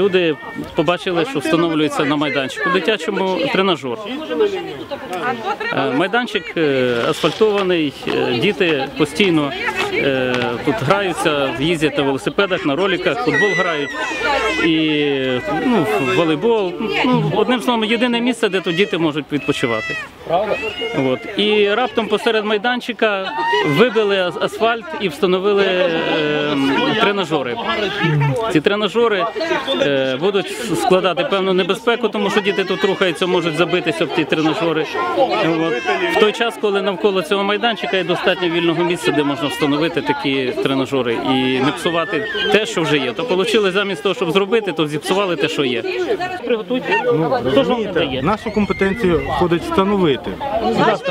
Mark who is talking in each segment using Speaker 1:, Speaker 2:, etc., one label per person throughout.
Speaker 1: Люди побачили, що встановлюється на майданчику дитячому тренажер. Е, Майданчик е, асфальтований, е, діти постійно тут граються, їздять на велосипедах, на роликах, футбол грають і ну, волейбол. Ну, одним словом, єдине місце, де тут діти можуть відпочивати. От. І раптом посеред майданчика вибили асфальт і встановили е, тренажери. Ці тренажери е, будуть складати певну небезпеку, тому що діти тут рухаються, можуть забитися в ті тренажери. От. В той час, коли навколо цього майданчика є достатньо вільного місця, де можна встановити такі тренажери і не псувати те, що вже є. То отримали замість того, щоб зробити, то зіпсували те, що є. Приготуйте. Хто ж вам дає?
Speaker 2: В нашу компетенцію входить встановити.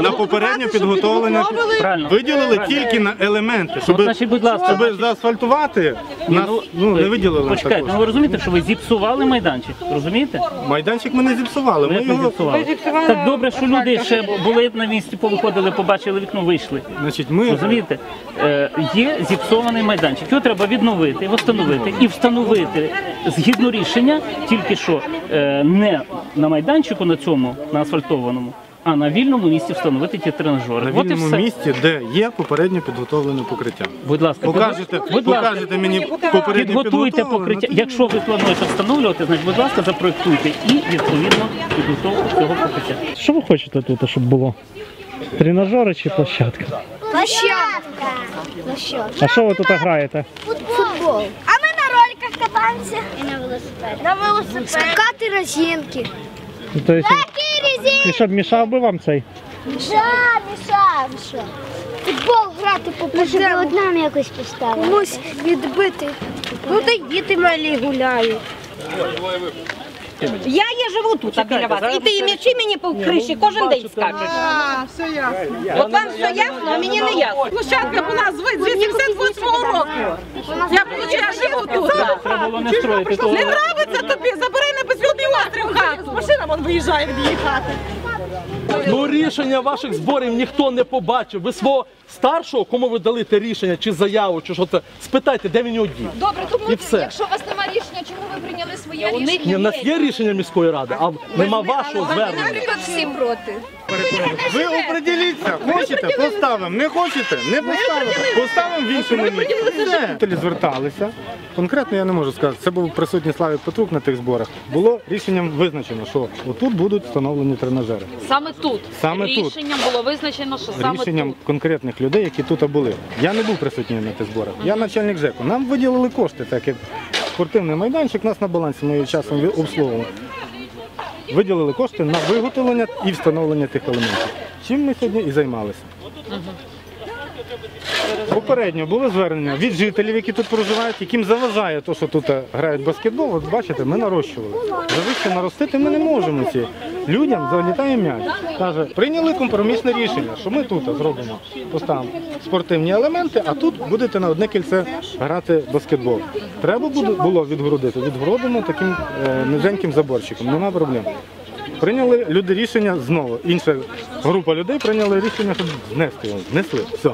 Speaker 2: На попередньо підготовлення
Speaker 1: Правильно.
Speaker 2: виділили тільки на елементи, щоб,
Speaker 1: значить, будь ласка,
Speaker 2: щоб заасфальтувати, нас ну, не виділили.
Speaker 1: Почекайте,
Speaker 2: також.
Speaker 1: ну ви розумієте, що ви зіпсували майданчик, розумієте?
Speaker 2: Майданчик ми не зіпсували. Ми його,
Speaker 1: зіпсували. Так добре, що люди ще були на місці, повиходили, побачили вікно, вийшли.
Speaker 2: значить, ми
Speaker 1: Розумієте? Е, є зіпсований майданчик. Його треба відновити, встановити і встановити згідно рішення, тільки що е, не на майданчику на цьому, на асфальтованому, а на вільному місці встановити ті тренажери.
Speaker 2: на
Speaker 1: От
Speaker 2: вільному
Speaker 1: все.
Speaker 2: місці, де є попередньо підготовлене покриття.
Speaker 1: Будь ласка,
Speaker 2: Покажете,
Speaker 1: будь ласка.
Speaker 2: покажете мені попередньо
Speaker 1: Підготуйте
Speaker 2: підготовлене,
Speaker 1: покриття. Якщо ви плануєте встановлювати, значить, будь ласка, запроектуйте і відповідно підготовку цього покриття.
Speaker 3: Що ви хочете тут, щоб було? Тренажери чи площадка?
Speaker 4: Площадка. Площадка.
Speaker 3: А що ви тут граєте?
Speaker 4: Футбол. А ми на роликах катаємося. І на велосипеді. На велосипеді. Скати резинки.
Speaker 3: Ну,
Speaker 4: Які
Speaker 3: щоб мішав би вам цей?
Speaker 4: Міша, міша, міша. Футбол грати по Може, от нам якось поставити. Комусь відбити. Ну, та й діти малі гуляють.
Speaker 5: Я є живу тут а біля вас. І ти і м'ячі мені по криші кожен день скачеш.
Speaker 6: А, все ясно.
Speaker 5: От вам все ясно, а мені не ясно.
Speaker 6: Площадка була з 88-го року. Я, я живу тут.
Speaker 1: Треба було не строїти.
Speaker 6: Не нравиться тобі, забери Машина вон виїжджає від її хати.
Speaker 7: Ну рішення ваших зборів ніхто не побачив. Ви свого старшого, кому ви дали те рішення, чи заяву, чи що це, спитайте, де він його дів.
Speaker 8: Добре, тому
Speaker 7: І все.
Speaker 8: якщо у вас немає рішення, чому ви прийняли своє рішення?
Speaker 7: Ні, у нас є рішення міської ради, а нема вашого звернення.
Speaker 8: Наприклад, всі проти.
Speaker 2: Ви определіться, хочете, поставимо, не хочете, не поставимо, поставимо в іншому місці. Жителі зверталися. Конкретно я не можу сказати. Це був присутній Славік Петрук на тих зборах. Було рішенням визначено, що отут будуть встановлені тренажери.
Speaker 9: Саме тут
Speaker 2: Саме тут.
Speaker 9: рішенням було визначено, що саме
Speaker 2: Рішенням
Speaker 9: тут.
Speaker 2: конкретних людей, які тут були. Я не був присутній на тих зборах. Я начальник ЖЕКу. Нам виділили кошти, так як спортивний майданчик, нас на балансі ми часом обслуговували. Виділили кошти на виготовлення і встановлення тих елементів. Чим ми сьогодні і займалися. Попередньо було звернення від жителів, які тут проживають, яким заважає те, що тут е, грають баскетбол. От бачите, ми нарощували. Завище наростити ми не можемо ці. Людям залітає м'яч. Каже, прийняли компромісне рішення, що ми тут зробимо, поставимо спортивні елементи, а тут будете на одне кільце грати баскетбол. Треба було відгородити. Відгородимо таким е, низеньким заборчиком, нема проблем. Прийняли люди рішення знову. Інша група людей прийняли рішення, щоб знести його. Знесли. Все.